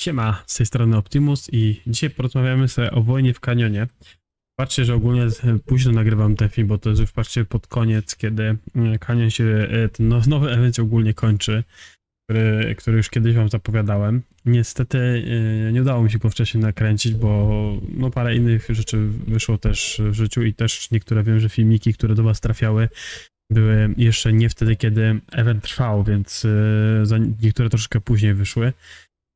Siema, z tej strony Optimus i dzisiaj porozmawiamy sobie o wojnie w kanionie. Patrzcie, że ogólnie późno nagrywam ten film, bo to jest już patrzcie pod koniec, kiedy e, kanion się, e, ten no- nowy event ogólnie kończy, który, który już kiedyś wam zapowiadałem. Niestety e, nie udało mi się go wcześniej nakręcić, bo no parę innych rzeczy wyszło też w życiu i też niektóre wiem, że filmiki, które do was trafiały, były jeszcze nie wtedy, kiedy event trwał, więc niektóre troszeczkę później wyszły.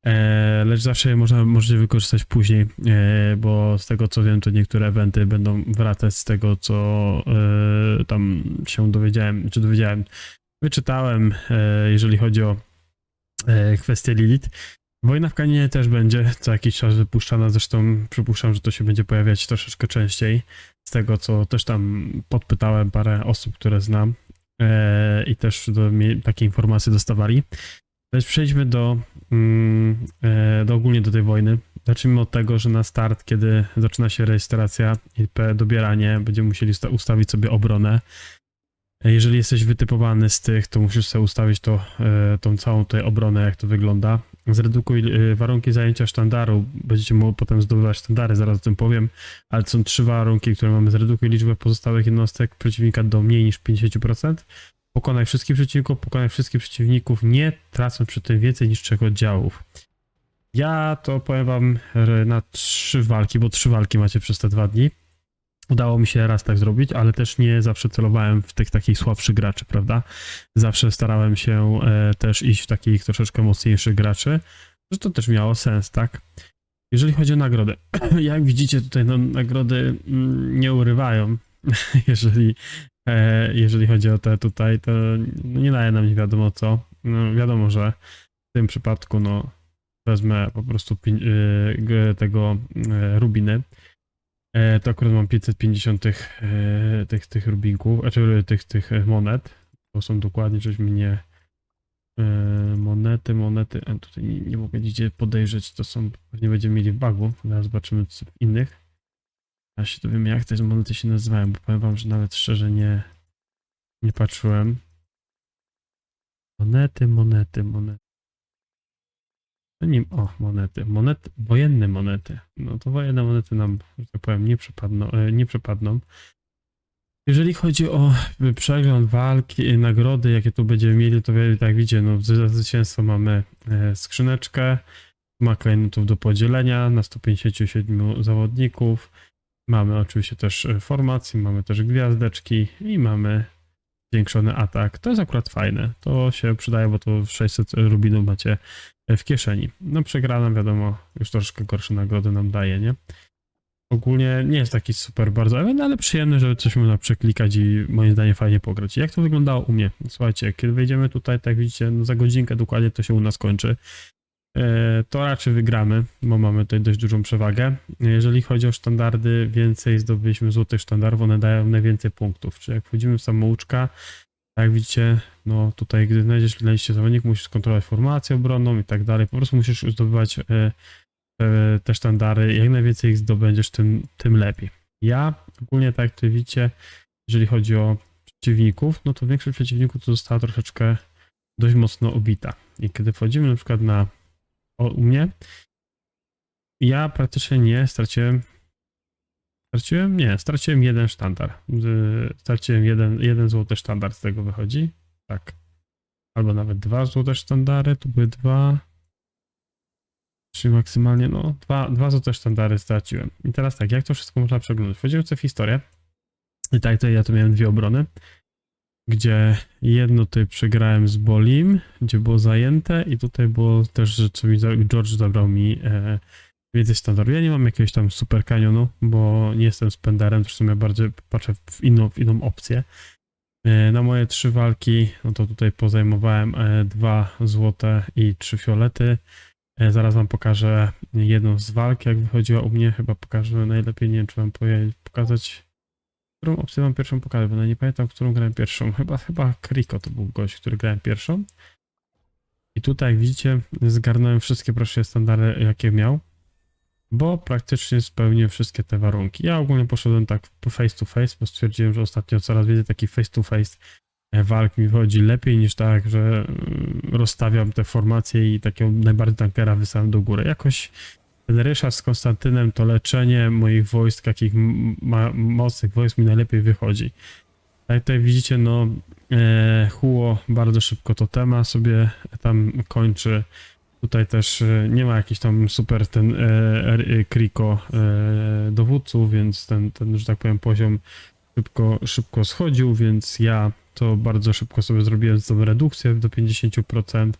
E, lecz zawsze można, możecie wykorzystać później, e, bo z tego co wiem, to niektóre eventy będą wracać z tego, co e, tam się dowiedziałem, czy dowiedziałem, wyczytałem, jeżeli chodzi o kwestię Lilith. Wojna w Kaninie też będzie co jakiś czas wypuszczana, zresztą przypuszczam, że to się będzie pojawiać troszeczkę częściej, z tego co też tam podpytałem parę osób, które znam i też takie informacje dostawali. Lecz przejdźmy do, mm, e, do ogólnie do tej wojny. Zacznijmy od tego, że na start, kiedy zaczyna się rejestracja i dobieranie, będziemy musieli usta- ustawić sobie obronę. E, Jeżeli jesteś wytypowany z tych, to musisz sobie ustawić to, e, tą całą tutaj obronę, jak to wygląda. Zredukuj warunki zajęcia sztandaru. Będziecie mogli potem zdobywać sztandary, zaraz o tym powiem. Ale są trzy warunki, które mamy. Zredukuj liczbę pozostałych jednostek przeciwnika do mniej niż 50%. Pokonaj wszystkich przeciwników, pokonaj wszystkich przeciwników, nie tracąc przy tym więcej niż trzech oddziałów. Ja to powiem wam na trzy walki, bo trzy walki macie przez te dwa dni. Udało mi się raz tak zrobić, ale też nie zawsze celowałem w tych takich słabszych graczy, prawda? Zawsze starałem się e, też iść w takich troszeczkę mocniejszych graczy, że to też miało sens, tak? Jeżeli chodzi o nagrody, jak widzicie tutaj no, nagrody mm, nie urywają, jeżeli jeżeli chodzi o te tutaj, to nie daje nam nie wiadomo co. No, wiadomo, że w tym przypadku no, wezmę po prostu g- tego y, rubiny. E, to akurat mam 550 tych, tych, tych rubinków, znaczy tych, tych monet. To są dokładnie, żeśmy nie monety, monety. A tutaj nie, nie mogę nigdzie podejrzeć, to są, pewnie będziemy mieli w bagu. Zaraz zobaczymy w innych. Ja się dowiemy, jak te monety się nazywają, bo powiem wam, że nawet szczerze nie, nie patrzyłem. Monety, monety, monety. No nie, o, monety. Monety, wojenne monety. No to wojenne monety nam, że tak powiem, nie przepadną. e, Nie przepadną. Jeżeli chodzi o y, przegląd walki, y, nagrody, jakie tu będziemy mieli, to tak widzicie, no za zwycięstwo mamy e, skrzyneczkę, ma klejnotów do podzielenia na 157 zawodników. Mamy oczywiście też e, formacje, mamy też gwiazdeczki i mamy zwiększony atak. To jest akurat fajne. To się przydaje, bo to 600 rubinów macie w kieszeni. No przegrana wiadomo, już troszkę gorsze nagrody nam daje, nie? Ogólnie nie jest taki super bardzo event, ale przyjemny, żeby coś można przeklikać i moim zdaniem fajnie pograć. Jak to wyglądało u mnie? Słuchajcie, kiedy wejdziemy tutaj, tak widzicie, no za godzinkę dokładnie to się u nas kończy. E, to raczej wygramy, bo mamy tutaj dość dużą przewagę. Jeżeli chodzi o sztandardy, więcej zdobyliśmy złotych sztandarów, one dają najwięcej punktów. Czyli jak wchodzimy w samouczka, tak jak widzicie, no tutaj gdy znajdziesz na zawodnik, musisz skontrolować formację obronną i tak dalej. Po prostu musisz zdobywać e, e, te sztandary. Jak najwięcej ich zdobędziesz, tym, tym lepiej. Ja ogólnie tak jak tutaj widzicie, jeżeli chodzi o przeciwników, no to większość przeciwników to została troszeczkę dość mocno obita. I kiedy wchodzimy na przykład na o, u mnie. Ja praktycznie nie straciłem. Straciłem? Nie, straciłem jeden sztandar. Z- Straciłem jeden, jeden złoty sztandar z tego wychodzi. Tak. Albo nawet dwa złote sztandary. Tu były dwa. Czyli maksymalnie, no, dwa, dwa złote sztandary straciłem. I teraz tak, jak to wszystko można przeglądać? Wchodzimy sobie w historię. I tak, to ja tu miałem dwie obrony gdzie jedno tutaj przegrałem z Bolim, gdzie było zajęte i tutaj było też, za- George zabrał mi e, więcej standardu. Ja nie mam jakiegoś tam super kanionu, bo nie jestem spenderem, zresztą ja bardziej patrzę w inną, w inną opcję. E, na moje trzy walki, no to tutaj pozajmowałem e, dwa złote i trzy fiolety. E, zaraz wam pokażę jedną z walk, jak wychodziła u mnie, chyba pokażę najlepiej, nie wiem czy wam pokazać którą opcję mam pierwszą pokazać, bo nie pamiętam, którą grałem pierwszą. Chyba, chyba Kriko to był gość, który grałem pierwszą. I tutaj, jak widzicie, zgarnąłem wszystkie proszę standardy, jakie miał, bo praktycznie spełniłem wszystkie te warunki. Ja ogólnie poszedłem tak face to face, bo stwierdziłem, że ostatnio coraz więcej taki face to face e, walk mi wychodzi lepiej niż tak, że mm, rozstawiam te formacje i takiego najbardziej tankera wysyłam do góry. Jakoś ten Ryszard z Konstantynem to leczenie moich wojsk, takich mocnych wojsk mi najlepiej wychodzi. Tak tutaj widzicie, no e, Huo bardzo szybko to tema sobie tam kończy. Tutaj też e, nie ma jakichś tam super ten e, e, kriko e, dowódców, więc ten, ten, że tak powiem, poziom szybko, szybko schodził, więc ja to bardzo szybko sobie zrobiłem tą redukcję do 50%.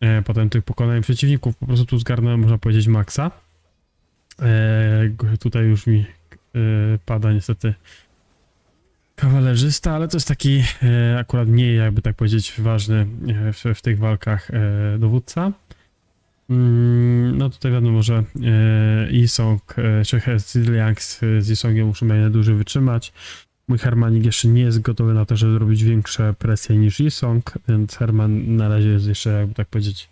E, potem tych pokonałem przeciwników, po prostu tu zgarnąłem, można powiedzieć, maksa. E, tutaj już mi e, pada niestety kawalerzysta, ale to jest taki akurat mniej, jakby tak powiedzieć, ważny w, w tych walkach dowódca. Mm, No tutaj wiadomo, że Isong, czy Ziliang z, Isongiem muszą mieć dłużej wytrzymać. Mój Hermanik jeszcze nie jest gotowy na to, żeby zrobić większe presje niż Isong, więc Herman na razie jest jeszcze, jakby tak powiedzieć,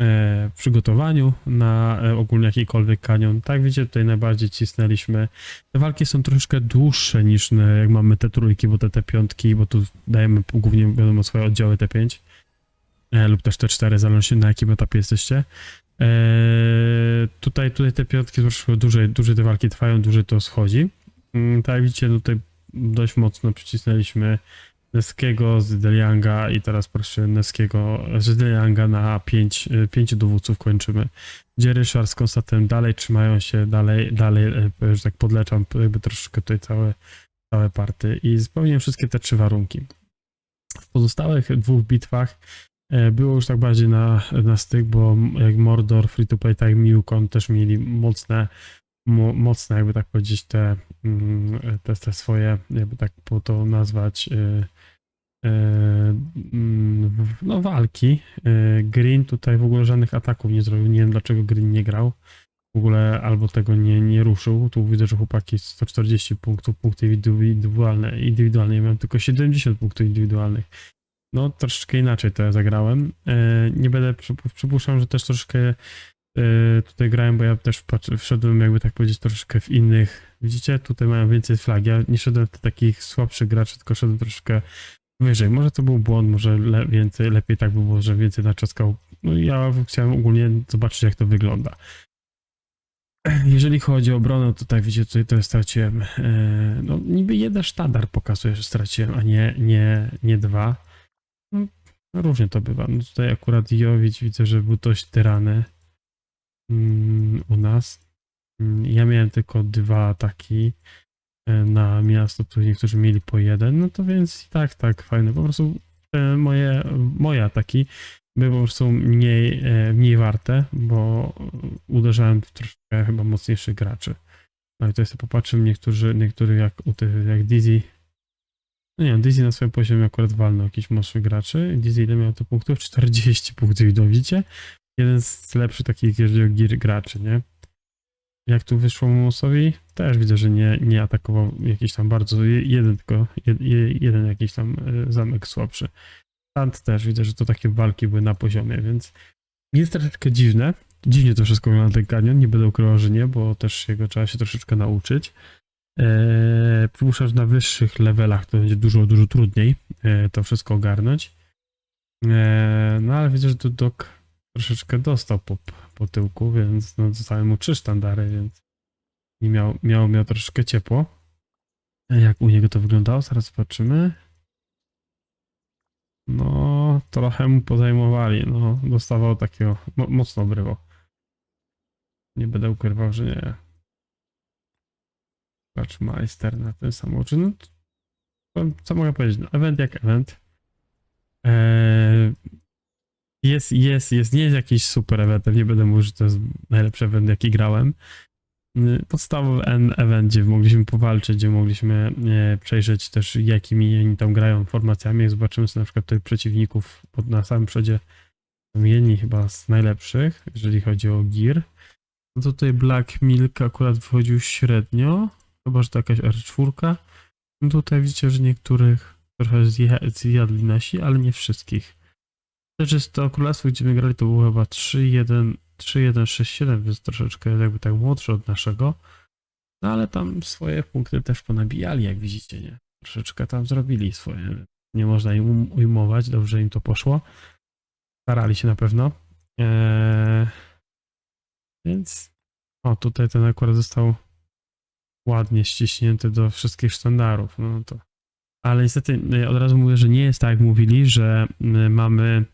e, w przygotowaniu na e, ogólnie jakikolwiek kanion. Tak widzicie, tutaj najbardziej cisnęliśmy. Te walki są troszeczkę dłuższe niż e, jak mamy te trójki, bo te, te piątki, bo tu dajemy głównie, wiadomo, swoje oddziały T5 e, lub też te cztery, zależnie na jakim etapie jesteście. Tutaj, tutaj te piątki troszkę dłużej, dłużej te walki trwają, dłużej to schodzi. Mm, tak widzicie, tutaj dość mocno przycisnęliśmy Neskiego z Delianga i teraz proszę Neskiego z Delianga na pięć, e, pięciu dowódców kończymy. Gdzie Ryszard z Konstantem dalej trzymają się, dalej, dalej, e, że tak podleczam jakby troszeczkę tutaj całe, całe party i spełniłem wszystkie te trzy warunki. W pozostałych dwóch bitwach było już tak bardziej na, na styk, bo jak Mordor, Free to Play, tak Miłkon też mieli mocne, mo, mocne jakby tak powiedzieć te, mm, te, te swoje, jakby tak po to nazwać e, e, mm, no walki. E, Green tutaj w ogóle żadnych ataków nie zrobił, nie wiem dlaczego Green nie grał. W ogóle albo tego nie, nie ruszył. Tu widzę, że chłopaki 140 punktów, punkty indywidualne, indywidualne. Ja miałem tylko 70 punktów indywidualnych. No, troszeczkę inaczej to ja zagrałem. Nie będę, przypu- przypuszczam, że też troszeczkę tutaj grałem, bo ja też wszedłem jakby tak powiedzieć troszeczkę w innych. Widzicie, tutaj mają więcej flag. Ja nie szedłem te takich słabszych graczy, tylko szedłem troszeczkę wyżej. Może to był błąd, może le, więcej, lepiej tak by było, że więcej naczaskał. No ja chciałem ogólnie zobaczyć, jak to wygląda. Jeżeli chodzi o obronę, to tak widzicie, tutaj to straciłem. E, no niby jeden sztandar pokazuje, że straciłem, a nie, nie, nie dwa. No, różnie to bywa. No tutaj akurat Jowicz widzę, że był dość tyrany u nas. Mm, Ja miałem tylko dwa ataki e, na miasto, tu niektórzy mieli po jeden, no to więc i tak, tak, fajne. Po prostu te moje, moje ataki były po prostu mniej, e, mniej warte, bo uderzałem w troszkę chyba mocniejszych graczy. No i tutaj sobie popatrzymy, niektórzy, niektórych jak jak Dizzy. No nie Dizzy na swoim poziomie akurat walnął jakiś mocnych graczy. Dizzy ile miał to punktów? 40 punktów, widzicie? Jeden z lepszych takich, gier graczy, nie? Jak tu wyszło Musowi? Też widzę, że nie, nie atakował jakiś tam bardzo, je- jeden tylko, jed, je- jeden jakiś tam e, zamek słabszy. Tant też widzę, że to takie walki były na poziomie, więc jest troszeczkę dziwne. Dziwnie to wszystko wygląda ten kanion, nie będę ukrywał, że nie, bo też jego trzeba się troszeczkę nauczyć. Eee, przypuszczam, że na wyższych levelach to będzie dużo, dużo trudniej e, to wszystko ogarnąć. Eee, no ale widzę, że tu Dok troszeczkę dostał po, po tyłku, więc no, dostałem mu trzy sztandary, więc miał, miał, miał troszeczkę ciepło. Jak u niego to wyglądało, zaraz zobaczymy. No, trochę mu pozajmowali, no, dostawał takiego, mo, mocno obrywał. Nie będę ukrywał, że nie. Patrz, majster na tym samouczy. No, co mogę powiedzieć? No, event jak event. Eee, jest, jest, jest, nie jest jakiś super eventem, nie będę mówił, że to jest najlepszy event, jaki grałem. Y, Podstawowy en- event, gdzie mogliśmy powalczyć, gdzie mogliśmy e, przejrzeć też, jakimi oni tam grają formacjami. Zobaczymy sobie na przykład tych przeciwników na samym przodzie, jedni chyba z najlepszych, jeżeli chodzi o gear. No to tutaj Black Milk akurat wychodził średnio, chyba, że to jakaś R4. No tutaj widzicie, że niektórych trochę zjadli nasi, ale nie wszystkich. Też jest to królestwo, gdzie my grali, to było chyba 3-1, 3-1-6-7, więc troszeczkę jakby tak młodsze od naszego. No ale tam swoje punkty też ponabijali, jak widzicie, nie? Troszeczkę tam zrobili swoje. nie można im um- ujmować, dobrze im to poszło. Starali się na pewno. Eee, więc o, tutaj ten akurat został ładnie ściśnięty do wszystkich sztandarów. No to. Ale niestety e, od razu mówię, że nie jest tak, jak mówili, że m, mamy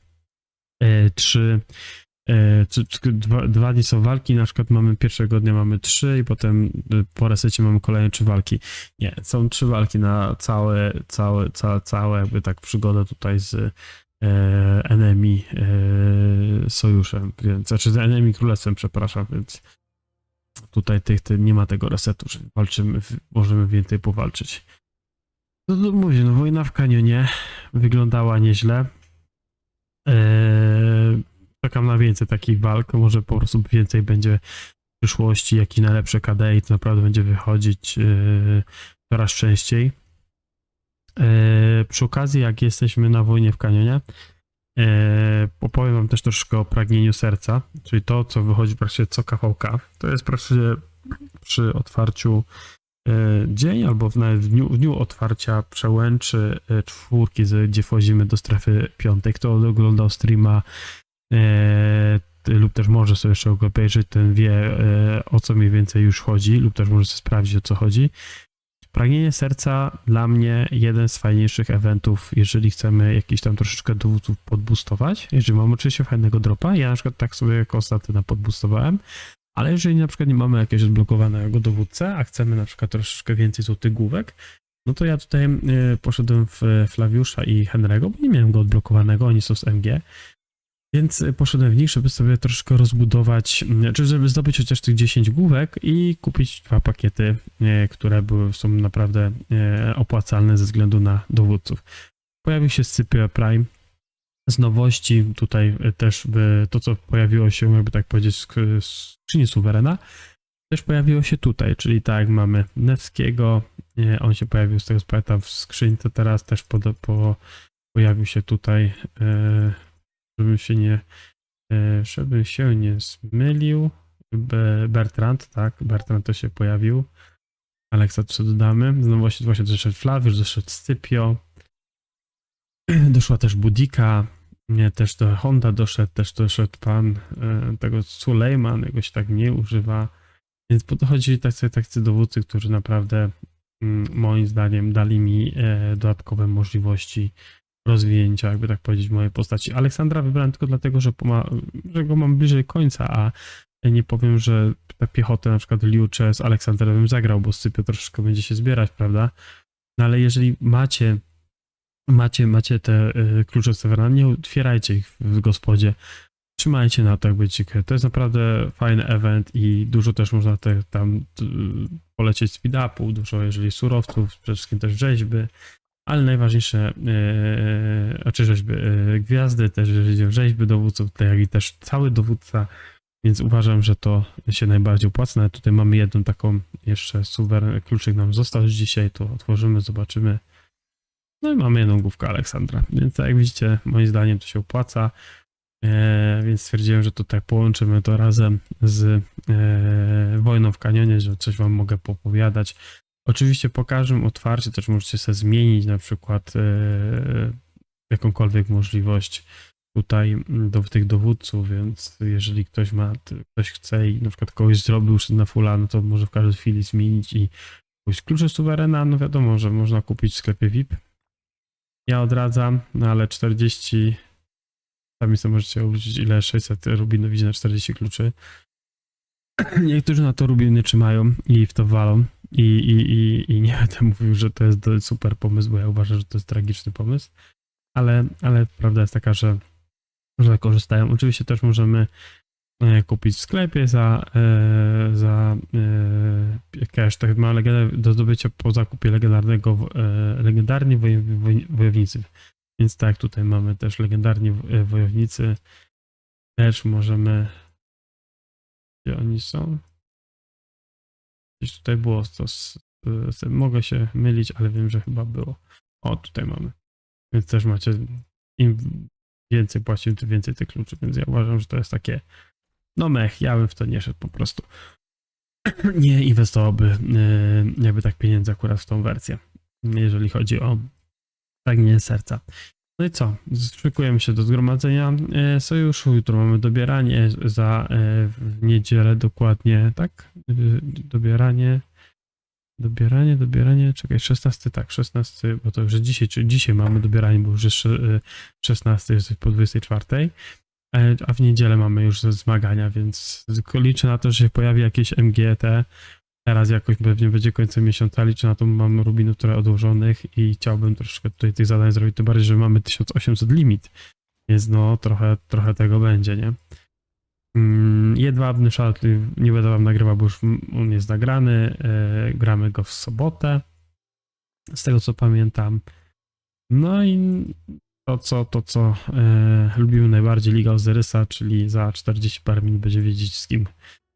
e, trzy, e, dwa, dwa dni są walki, na przykład mamy pierwszego dnia mamy trzy i potem e, po resecie mamy kolejne trzy walki. Nie, są trzy walki na całe, całe, całe, całe jakby tak przygodę tutaj z enemy sojuszem, więc, znaczy z enemy królestwem, przepraszam, więc tutaj tych, tych nie ma tego resetu, że walczymy, możemy więcej powalczyć. No to mówię, no wojna w kanionie wyglądała nieźle. Eee, czekam na więcej takich walk, może po prostu więcej będzie w przyszłości, jak i najlepsze KDI, to naprawdę będzie wychodzić eee, coraz częściej. Eee, przy okazji, jak jesteśmy na wojnie w kanionie, eee, opowiem wam też troszkę o pragnieniu serca, czyli to, co wychodzi praktycznie co KVK. To jest praktycznie przy otwarciu dzień albo nawet w dniu, w dniu otwarcia przełęczy e, czwórki, gdzie wchodzimy do strefy piątej. Kto oglądał streama e, lub też może sobie jeszcze obejrzeć, ten wie e, o co mniej więcej już chodzi lub też może sobie sprawdzić o co chodzi. Pragnienie serca dla mnie jeden z fajniejszych eventów, jeżeli chcemy jakiś tam troszeczkę dowódców podboostować. Jeżeli mam oczywiście fajnego dropa, ja na przykład tak sobie jako ostatnio podboostowałem, ale jeżeli na przykład nie mamy jakiegoś odblokowanego dowódcę, a chcemy na przykład troszeczkę więcej złotych główek, no to ja tutaj y, poszedłem w e, Flawiusza i Henry'ego, bo nie miałem go odblokowanego, oni są z MG. Więc y, poszedłem w nich, żeby sobie troszkę rozbudować, czy żeby zdobyć chociaż tych 10 główek i kupić dwa pakiety, y, które były, są naprawdę y, opłacalne ze względu na dowódców. Pojawił się Scipio Prime, z nowości tutaj y, też y, to, co pojawiło się, jakby tak powiedzieć, z skrzyni suwerena, też pojawiło się tutaj, czyli tak mamy Nevskiego, nie, on się pojawił z tego co pamiętam w skrzynce, teraz też po, po, pojawił się tutaj, y, żebym się nie żebym się nie zmylił, Be- Bertrand, tak, Bertrand to się pojawił, Aleksa sobie dodamy, z nowości właśnie doszedł Flawiusz, doszedł Scypio, doszła też Budika, nie, też do Honda doszedł, też doszedł pan e, tego Sulejman, się tak nie używa. Więc podchodzili tacy, tacy dowódcy, którzy naprawdę mm, moim zdaniem dali mi e, dodatkowe możliwości rozwinięcia, jakby tak powiedzieć, mojej postaci. Aleksandra wybrałem tylko dlatego, że, że go mam bliżej końca, a nie powiem, że tę piechotę na przykład Liucze z Aleksandrem bym zagrał, bo Scypio troszeczkę będzie się zbierać, prawda? No ale jeżeli macie macie, macie te y, klucze Severna, nie otwierajcie ich w gospodzie. Trzymajcie na to, jak będziecie. To jest naprawdę fajny event i dużo też można te, tam y, polecieć speed-upu, dużo jeżeli surowców, przede wszystkim też rzeźby, ale najważniejsze, yy, znaczy rzeźby, yy, gwiazdy, też jeżeli rzeźby dowódców, tak jak i też cały dowódca, więc uważam, że to się najbardziej opłaca. Tutaj mamy jedną taką jeszcze suweren, kluczyk nam został dzisiaj, to otworzymy, zobaczymy. No i mamy jedną główkę Aleksandra, więc tak jak widzicie, moim zdaniem to się opłaca, e, więc stwierdziłem, że tutaj połączymy to razem z e, Wojną w Kanionie, że coś wam mogę popowiadać. Oczywiście po każdym otwarciu też możecie sobie zmienić na przykład e, jakąkolwiek możliwość tutaj do tych dowódców, więc jeżeli ktoś ma, ktoś chce i na przykład kogoś zrobił na fulla, no to może w każdej chwili zmienić i pójść klucze suwerena, no wiadomo, że można kupić w sklepie VIP. Ja odradzam, no ale 40, sami sobie możecie obliczyć ile 600 rubinów idzie na 40 kluczy. Niektórzy na to rubiny trzymają i w to walą i, i, i, i nie będę mówił, że to jest super pomysł, bo ja uważam, że to jest tragiczny pomysł, ale, ale prawda jest taka, że, że korzystają. Oczywiście też możemy kupić w sklepie za, e, za e, cash, tak ma do zdobycia po zakupie legendarnego e, legendarni woj, woj, wojownicy. Więc tak, tutaj mamy też legendarni wo- e, wojownicy. Też możemy. Gdzie oni są? Gdzieś tutaj było to. Mogę się mylić, ale wiem, że chyba było. O, tutaj mamy. Więc też macie. Im więcej płacimy, tym więcej tych kluczy. Więc ja uważam, że to jest takie. No mech, ja bym w to nie szedł po prostu. Nie inwestowałby yy, jakby tak pieniędzy akurat w tą wersję. Jeżeli chodzi o pragnienie serca. No i co? Szykujemy się do zgromadzenia e, sojuszu. Jutro mamy dobieranie za e, w niedzielę dokładnie, tak? Dobieranie. Dobieranie, dobieranie, czekaj, 16, tak, 16, bo to już dzisiaj, czy dzisiaj mamy dobieranie, bo już jest e, 16, jest po 24, e, a w niedzielę mamy już zmagania, więc liczę na to, że się pojawi jakieś MGT, teraz jakoś pewnie będzie końcem miesiąca, liczę na to, mam rubinów trochę odłożonych i chciałbym troszeczkę tutaj tych zadań zrobić, tym bardziej, że mamy 1800 limit, więc no trochę, trochę tego będzie, nie? Mm, jedwabny szal y, nie będę wam nagrywał, bo już on jest nagrany. e, gramy go w sobotę. Z tego co pamiętam. No i to co, to, co e, lubimy najbardziej Liga Ozyrysa, czyli za 40 parę minut będzie wiedzieć z kim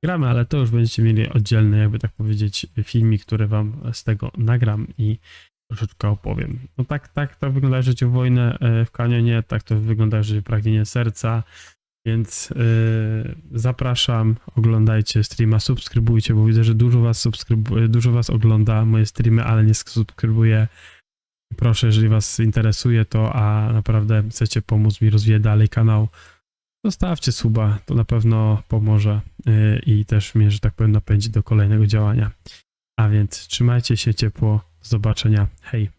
gramy, ale to już będziecie mieli oddzielny, jakby tak powiedzieć, filmik, który wam z tego nagram i troszeczkę opowiem. No tak, tak to wygląda, że w wojnę e, w kanionie, tak to wygląda, że pragnienie serca. Więc yy, zapraszam, oglądajcie streama, subskrybujcie, bo widzę, że dużo was subskrybuje, dużo was ogląda moje streamy, ale nie subskrybuje. Proszę, jeżeli was interesuje to, a naprawdę chcecie pomóc mi rozwijać dalej kanał, zostawcie suba, to na pewno pomoże yy, i też mnie, że tak powiem, napędzi do kolejnego działania. A więc trzymajcie się ciepło, do zobaczenia, hej.